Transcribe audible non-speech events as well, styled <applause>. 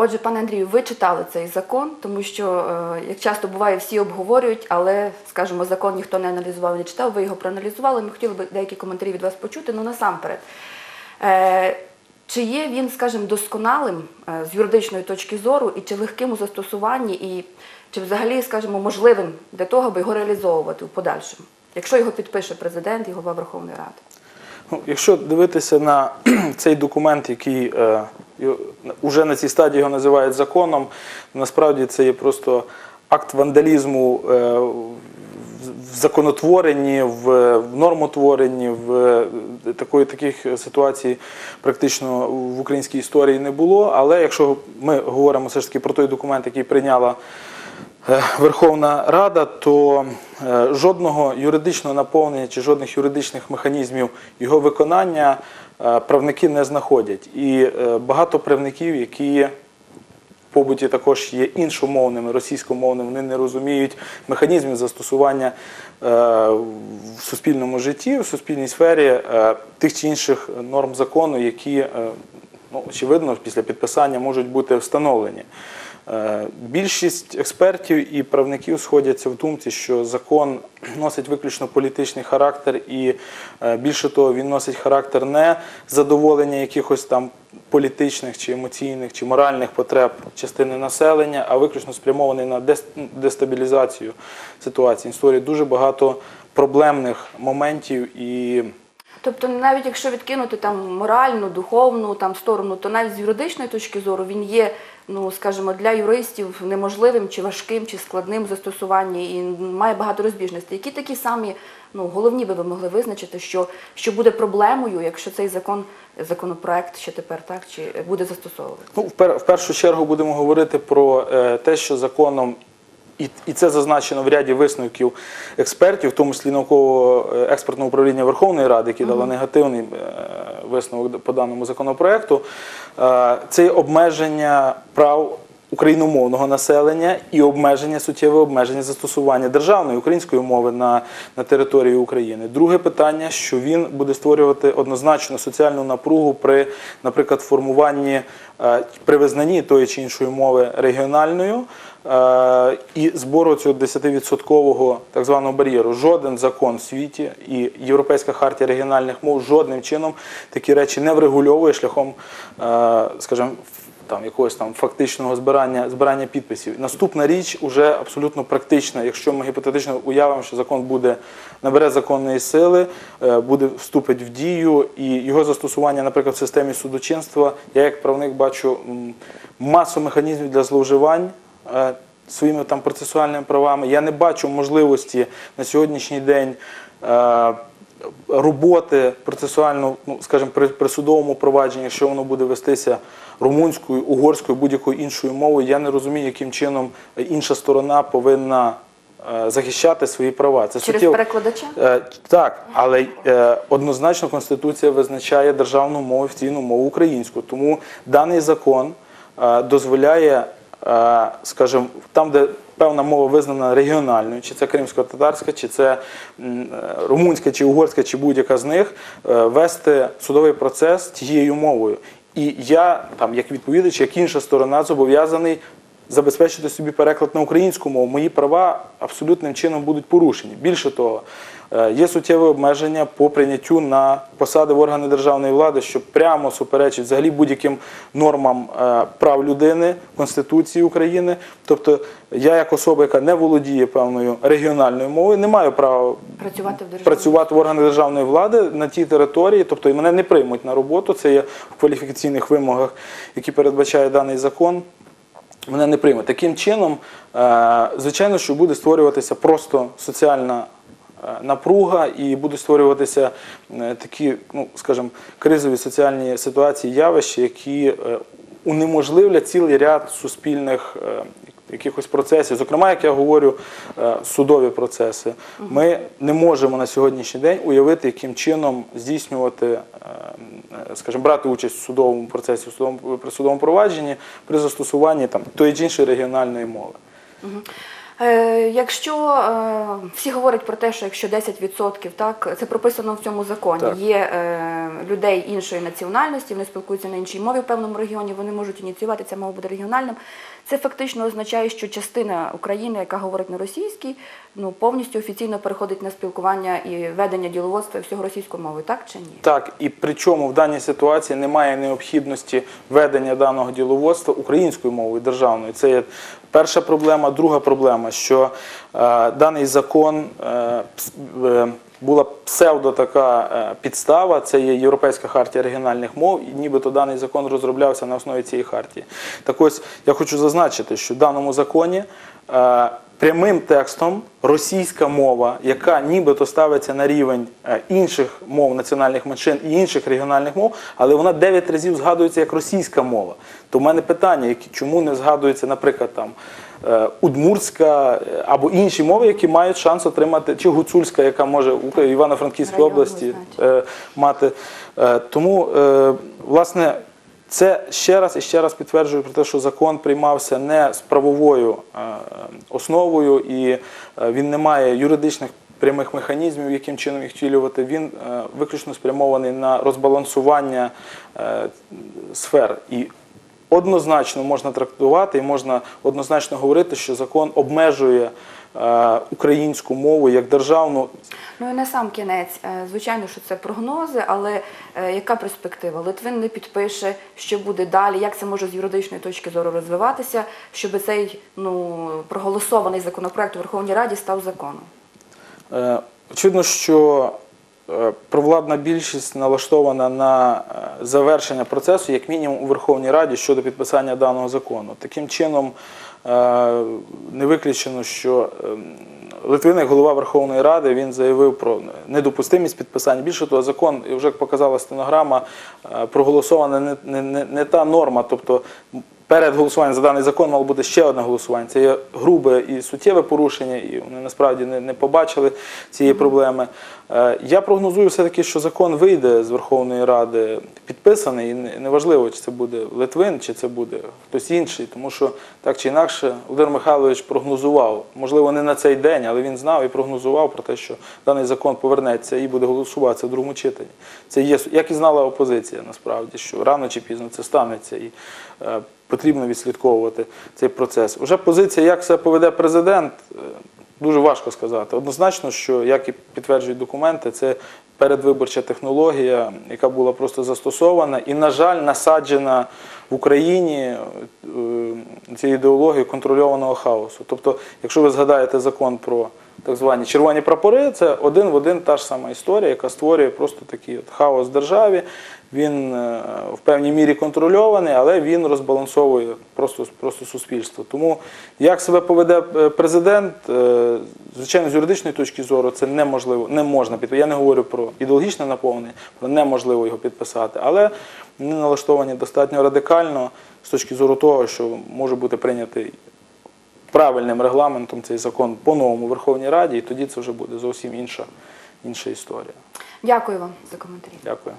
Отже, пане Андрію, ви читали цей закон, тому що, е, як часто буває, всі обговорюють, але, скажімо, закон ніхто не аналізував не читав, ви його проаналізували. Ми хотіли б деякі коментарі від вас почути. Ну насамперед, е, чи є він, скажімо, досконалим е, з юридичної точки зору, і чи легким у застосуванні, і чи взагалі, скажімо, можливим для того, аби його реалізовувати в подальшому, якщо його підпише президент і голова Верховної Ради? Ну, якщо дивитися на <clears throat> цей документ, який уже на цій стадії його називають законом, насправді це є просто акт вандалізму е, в- законотворенні, в, нормотворенні, в е, такої таких ситуацій практично в українській історії не було. Але якщо ми говоримо все ж таки про той документ, який прийняла е, Верховна Рада, то е, жодного юридичного наповнення чи жодних юридичних механізмів його виконання е, правники не знаходять. І е, багато правників, які в побуті також є іншомовними, російськомовними, вони не розуміють механізмів застосування е, в суспільному житті, в суспільній сфері е, тих чи інших норм закону, які, е, ну, очевидно, після підписання можуть бути встановлені. Е, Більшість експертів і правників сходяться в думці, що закон носить виключно політичний характер, і е, більше того, він носить характер не задоволення якихось там політичних чи емоційних чи моральних потреб частини населення, а виключно спрямований на дестабілізацію ситуації. Історії дуже багато проблемних моментів і. Тобто, навіть якщо відкинути там моральну, духовну там сторону, то навіть з юридичної точки зору він є, ну скажімо, для юристів неможливим чи важким, чи складним в застосуванні і має багато розбіжностей. Які такі самі ну головні би ви могли визначити, що, що буде проблемою, якщо цей закон, законопроект ще тепер так чи буде застосовуватися? Ну, в, в першу чергу будемо говорити про е, те, що законом, і, і це зазначено в ряді висновків експертів, в тому числі науково-експертного управління Верховної Ради, які дало негативний е, висновок по даному законопроекту, е, це є обмеження прав. Україномовного населення і обмеження суттєве обмеження застосування державної української мови на, на території України. Друге питання, що він буде створювати однозначно соціальну напругу при, наприклад, формуванні е, при визнанні тої чи іншої мови регіональною е, і збору цього 10% так званого бар'єру. Жоден закон в світі і Європейська хартія регіональних мов жодним чином такі речі не врегульовує шляхом, е, скажімо, там якогось там фактичного збирання збирання підписів. Наступна річ уже абсолютно практична. Якщо ми гіпотетично уявимо, що закон буде набере законної сили, е, буде вступить в дію, і його застосування, наприклад, в системі судочинства, я як правник бачу масу механізмів для зловживань. е, Своїми там процесуальними правами я не бачу можливості на сьогоднішній день е, роботи процесуально, ну скажімо, при, при судовому провадженні, якщо воно буде вестися румунською, угорською, будь-якою іншою мовою, я не розумію, яким чином інша сторона повинна е, захищати свої права. Це Через суттєво- перекладача? Е, Так, але е, однозначно Конституція визначає державну мову офіційну мову українську. Тому даний закон дозволяє, скажімо, там, де певна мова визнана регіональною, чи це кримсько-татарська, чи це е, румунська, чи угорська, чи будь-яка з них, е, вести судовий процес тією мовою. І я, там, як відповідач, як інша сторона, зобов'язаний забезпечити собі переклад на українську мову. Мої права абсолютним чином будуть порушені. Більше того, е, є суттєве обмеження по прийняттю на посади в органи державної влади, що прямо суперечить взагалі будь-яким нормам е, прав людини, Конституції України. Тобто, я, як особа, яка не володіє певною регіональною мовою, не маю права Працювати в працювати в органах державної влади на тій території, тобто і мене не приймуть на роботу. Це є в кваліфікаційних вимогах, які передбачає даний закон. Мене не приймуть. Таким чином, е, звичайно, що буде створюватися просто соціальна е, напруга і будуть створюватися е, такі, ну скажімо, кризові соціальні ситуації, явища, які унеможливлять цілий ряд суспільних якихось процесів. Зокрема, як я говорю, судові процеси. Ми не можемо на сьогоднішній день уявити, яким чином здійснювати, скажімо, брати участь в судовому процесі, в судовому при судовому провадженні при застосуванні там тої чи іншої регіональної мови. Е, Якщо е, всі говорять про те, що якщо 10%, так це прописано в цьому законі, Так. є е, людей іншої національності, вони спілкуються на іншій мові в певному регіоні, вони можуть ініціювати, ця мова буде регіональним. Це фактично означає, що частина України, яка говорить на російській, ну повністю офіційно переходить на спілкування і ведення діловодства всього російською мовою, так чи ні? Так, і причому в даній ситуації немає необхідності ведення даного діловодства українською мовою державною. Це є перша проблема. Друга проблема, що е, даний закон е, е, була псевдо така підстава. Це є Європейська хартія регіональних мов, і нібито даний закон розроблявся на основі цієї хартії. Так ось я хочу зазначити, що в даному законі. Прямим текстом російська мова, яка нібито ставиться на рівень е, інших мов національних меншин і інших регіональних мов, але вона 9 разів згадується як російська мова. То в мене питання, чому не згадується, наприклад, там е, удмуртська е, або інші мови, які мають шанс отримати, чи гуцульська, яка може в Івано-Франківській області мати. Тому, власне, це ще раз і ще раз підтверджує про те, що закон приймався не з правовою е, основою, і е, він не має юридичних прямих механізмів, яким чином їх втілювати. Він е, виключно спрямований на розбалансування сфер. І однозначно можна трактувати і можна однозначно говорити, що закон обмежує українську мову як державну Ну і на сам кінець, е, звичайно, що це прогнози, але е, яка перспектива? Литвин не підпише, що буде далі, як це може з юридичної точки зору розвиватися, щоб цей ну проголосований законопроект у Верховній Раді став законом. Е, Очевидно, що е, провладна більшість налаштована на е, завершення процесу, як мінімум у Верховній Раді щодо підписання даного закону. Таким чином, е, не виключено, що ем, Литвин, як голова Верховної Ради, він заявив про недопустимість підписання. Більше того, закон, вже вже показала стенограма, е, проголосована не, не та норма, тобто перед голосуванням за даний закон мало бути ще одне голосування. Це є грубе і суттєве порушення, і вони насправді не, не побачили цієї проблеми. Е, Я прогнозую все-таки, що закон вийде з Верховної Ради підписаний, і неважливо, чи це буде Литвин, чи це буде хтось інший, тому що так чи інакше Володимир Михайлович прогнозував, можливо, не на цей день, але він знав і прогнозував про те, що даний закон повернеться і буде голосуватися в другому читанні. Це є як і знала опозиція, насправді, що рано чи пізно це станеться. І е, потрібно відслідковувати цей процес. Уже позиція, як себе поведе президент, е, дуже важко сказати. Однозначно, що як і підтверджують документи, це передвиборча технологія, яка була просто застосована і, на жаль, насаджена в Україні е, цією ідеологією контрольованого хаосу. Тобто, якщо ви згадаєте закон про так звані червоні прапори, це один в один та ж сама історія, яка створює просто такий от хаос в державі. Він е, в певній мірі контрольований, але він розбалансовує просто, просто суспільство. Тому як себе поведе е, президент, е, звичайно, з юридичної точки зору це неможливо, не можна підписати. Я не говорю про ідеологічне наповнення, про неможливо його підписати. Але вони налаштовані достатньо радикально з точки зору того, що може бути прийнятий правильним регламентом цей закон по-новому в Верховній Раді, і тоді це вже буде зовсім інша, інша історія. Дякую вам за коментарі. Дякую.